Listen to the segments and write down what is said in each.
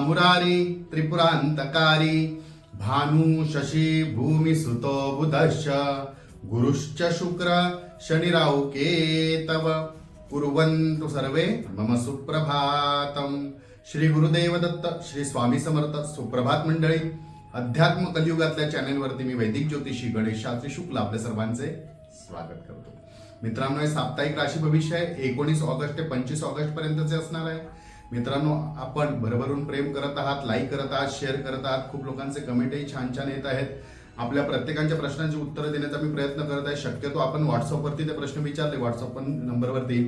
मुरारी त्रिपुरांतकारी। भानु शशी भूमी सुतो बुधश्च। गुरुश्च शुक्र शनिराव केतव। कुर्वन्तु सर्वे मम सुप्रभातम। श्री गुरुदेव दत्त श्री स्वामी समर्थ सुप्रभात मंडळी। अध्यात्म कलियुगातल्या चॅनेलवरती मी वैदिक ज्योतिषी गणेश शास्त्री शुक्ल आपल्या सर्वांचे स्वागत करतो. मित्रांनो हे साप्ताहिक राशी भविष्य आहे. एकोणीस ऑगस्ट ते पंचवीस ऑगस्ट पर्यंतचे असणार आहे. मित्रांनो आपण भरभरून प्रेम करत आहात लाईक करत आहात शेअर करत आहात. खूप लोकांचे कमेंटही छान छान येत आहेत. आपल्या प्रत्येकांच्या प्रश्नांची उत्तरं देण्याचा मी प्रयत्न करत आहे. शक्यतो आपण व्हॉट्सअपवरती ते प्रश्न विचारले व्हॉट्सअप नंबरवरती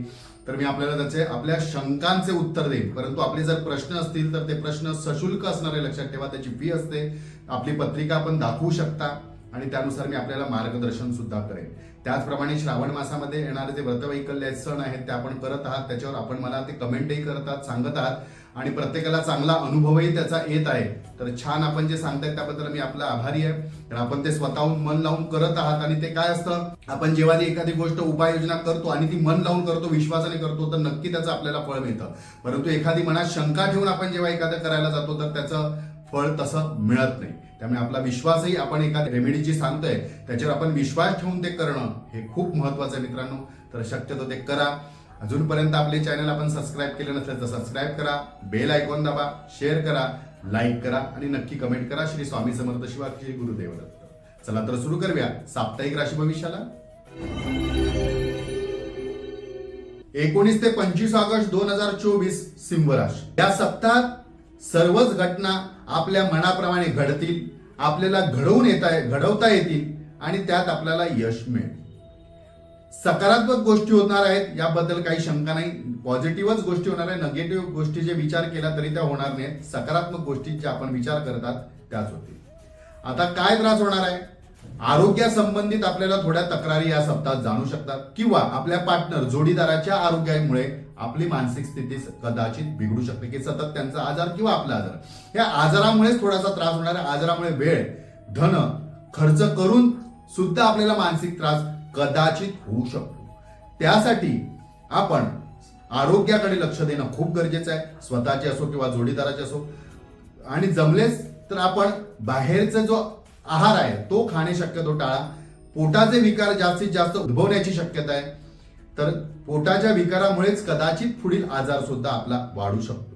तर मी आपल्याला त्याचे आपल्या शंकांचे उत्तर देईन. परंतु आपले जर प्रश्न असतील तर ते प्रश्न सशुल्क असणारे लक्षात ठेवा. त्याची फी असते. आपली पत्रिका आपण दाखवू शकता. आणि त्यानुसार मी आपल्याला मार्गदर्शन सुद्धा करेन. त्याचप्रमाणे श्रावण मासामध्ये येणारे जे व्रतवैकल्य सण आहेत ते आपण करत आहात. त्याच्यावर आपण मला ते कमेंटही करतात सांगत आहात. आणि प्रत्येकाला चांगला अनुभवही त्याचा येत आहे. तर छान आपण जे सांगतायत त्याबद्दल मी आपला आभारी आहे. तर आपण ते स्वतःहून मन लावून करत आहात आणि ते काय असतं? आपण जेव्हा ती एखादी गोष्ट उपाययोजना करतो आणि ती मन लावून करतो विश्वासाने करतो तर नक्की त्याचं आपल्याला फळ मिळतं. परंतु एखादी मनात शंका ठेवून आपण जेव्हा एखादं करायला जातो तर त्याचं फळ तसं मिळत नाही. त्यामुळे आपला विश्वासही आपण एका रेमेडी जी सांगतोय त्याच्यावर आपण विश्वास ठेवून ते करणं हे खूप महत्वाचं आहे मित्रांनो. तर शक्यतो ते करा. अजूनपर्यंत आपले चॅनल आपण सबस्क्राईब केले नसेल तर सबस्क्राईब करा बेल आयकॉन दाबा शेअर करा लाईक करा आणि नक्की कमेंट करा. श्री स्वामी समर्थ शिवा श्री गुरुदेवदत्त चला तर सुरू करूया साप्ताहिक राशी भविष्याला एकोणीस ते पंचवीस ऑगस्ट दोन हजार चोवीस सिंह राशी. या सप्ताहात सर्वच घटना आपल्या मनाप्रमाणे घडतील आपल्याला घडवून येता घडवता येतील आणि त्यात आपल्याला यश मिळेल. सकारात्मक गोष्टी होणार आहेत याबद्दल काही शंका नाही. पॉझिटिव्हच गोष्टी होणार आहे निगेटिव्ह गोष्टी जे विचार केला तरी त्या होणार नाहीत. सकारात्मक गोष्टी जे आपण विचार करतात त्याच होतील. आता काय त्रास होणार आहे? आरोग्यासंबंधित आपल्याला थोड्या तक्रारी या सप्ताहात जाणू शकतात. किंवा आपल्या पार्टनर जोडीदाराच्या आरोग्यामुळे आपली मानसिक स्थिती कदाचित बिघडू शकते की सतत त्यांचा आजार किंवा आपला आजार. या आजारामुळेच थोडासा त्रास होणार आहे आजारामुळे वेळ धन खर्च करून सुद्धा आपल्याला मानसिक त्रास कदाचित होऊ शकतो. त्यासाठी आपण आरोग्याकडे लक्ष देणं खूप गरजेचं आहे. स्वतःचे असो किंवा जोडीदाराचे असो. आणि जमलेच तर आपण बाहेरचा जो आहार आहे तो खाणे शक्यतो टाळा. पोटाचे विकार जास्तीत जास्त उद्भवण्याची शक्यता आहे. तर पोटाच्या विकारामुळेच कदाचित पुढील आजार सुद्धा आपला वाढू शकतो.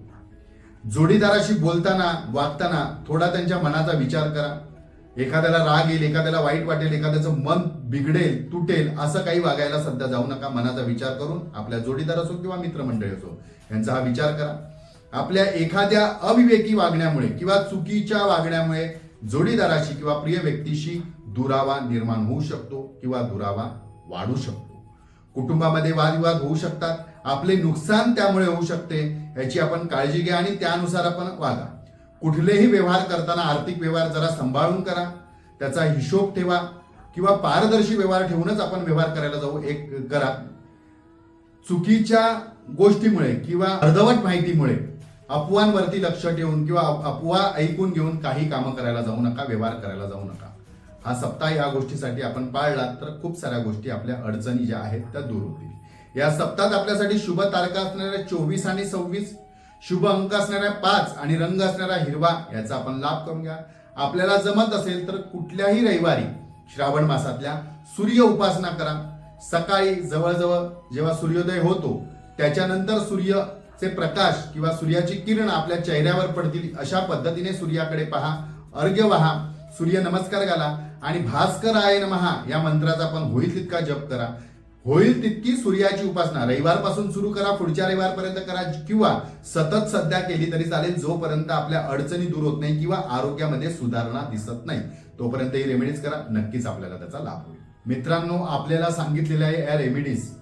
जोडीदाराशी बोलताना वागताना थोडा त्यांच्या मनाचा विचार करा. एखाद्याला राग येईल एखाद्याला वाईट वाटेल एखाद्याचं मन बिघडेल तुटेल असं काही वागायला सध्या जाऊ नका. मनाचा विचार करून आपल्या जोडीदार असो किंवा मित्रमंडळी असो यांचा हा विचार करा. आपल्या एखाद्या अविवेकी वागण्यामुळे किंवा चुकीच्या वागण्यामुळे जोडीदाराशी किंवा प्रिय व्यक्तीशी दुरावा निर्माण होऊ शकतो किंवा दुरावा वाढू शकतो. कुटुंबामध्ये वादविवाद होऊ शकतात. आपले नुकसान त्यामुळे होऊ शकते याची आपण काळजी घ्या आणि त्यानुसार आपण वागा. कुठलेही व्यवहार करताना आर्थिक व्यवहार जरा सांभाळून करा. त्याचा हिशोब ठेवा किंवा पारदर्शी व्यवहार ठेवूनच आपण व्यवहार करायला जाऊ एक करा. चुकीच्या गोष्टीमुळे किंवा अर्धवट माहितीमुळे अफवांवरती लक्ष ठेवून किंवा अफवा ऐकून घेऊन काही कामं करायला जाऊ नका व्यवहार करायला जाऊ नका. हा सप्ताह या गोष्टीसाठी आपण पाळला तर खूप साऱ्या गोष्टी आपल्या अडचणी ज्या आहेत त्या दूर होतील. या सप्ताहात आपल्यासाठी शुभ तारखा असणाऱ्या चोवीस आणि सव्वीस शुभ अंक असणाऱ्या पाच आणि रंग असणारा हिरवा याचा आपण लाभ करून घ्या. आपल्याला जमत असेल तर कुठल्याही रविवारी श्रावण मासातल्या सूर्य उपासना करा. सकाळी जवळजवळ जेव्हा सूर्योदय होतो त्याच्यानंतर सूर्य चे प्रकाश किंवा सूर्याची किरण आपल्या चेहऱ्यावर पडतील अशा पद्धतीने सूर्याकडे पहा. अर्घ्य वहा. सूर्य नमस्कार घाला. आणि भास्कर आय नमहा. या मंत्राचा आपण होईल तितका जप करा. होईल तितकी सूर्याची उपासना. रविवारपासून सुरू करा. पुढच्या रविवारपर्यंत करा. किंवा सतत सध्या केली तरी चालेल. जोपर्यंत आपल्या अडचणी दूर होत नाही किंवा आरोग्यामध्ये सुधारणा दिसत नाही तोपर्यंत ही रेमेडीज करा. नक्कीच आपल्याला त्याचा लाभ होईल. मित्रांनो आपल्याला सांगितलेल्या या रेमेडीज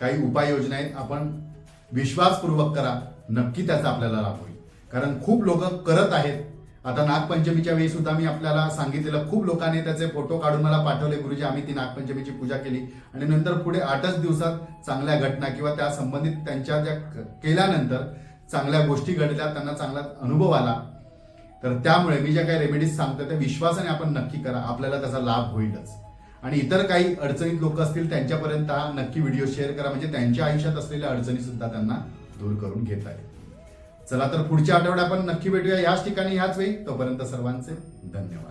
काही उपाययोजना आहेत. आपण विश्वासपूर्वक करा. नक्की त्याचा आपल्याला लाभ होईल. कारण खूप लोक करत आहेत. आता नागपंचमीच्या वेळी सुद्धा मी आपल्याला सांगितलेलं खूप लोकांनी त्याचे फोटो काढून मला पाठवले गुरुजी आम्ही ती नागपंचमीची पूजा केली. आणि नंतर पुढे आठच दिवसात चांगल्या घटना किंवा त्या संबंधित त्यांच्या ज्या केल्यानंतर चांगल्या गोष्टी घडल्या त्यांना चांगला अनुभव आला. तर त्यामुळे मी ज्या काही रेमेडीज सांगतो त्या विश्वासाने आपण नक्की करा. आपल्याला त्याचा लाभ होईलच. आणि इतर काही अडचणीत लोक असतील त्यांच्यापर्यंत हा नक्की व्हिडिओ शेअर करा. म्हणजे त्यांच्या आयुष्यात असलेल्या अडचणी सुद्धा त्यांना दूर करून घेता येईल. चला तर पुढच्या आठवड्यात आपण नक्की भेटूया. याच ठिकाणी याच वेळी. तोपर्यंत सर्वांचे धन्यवाद.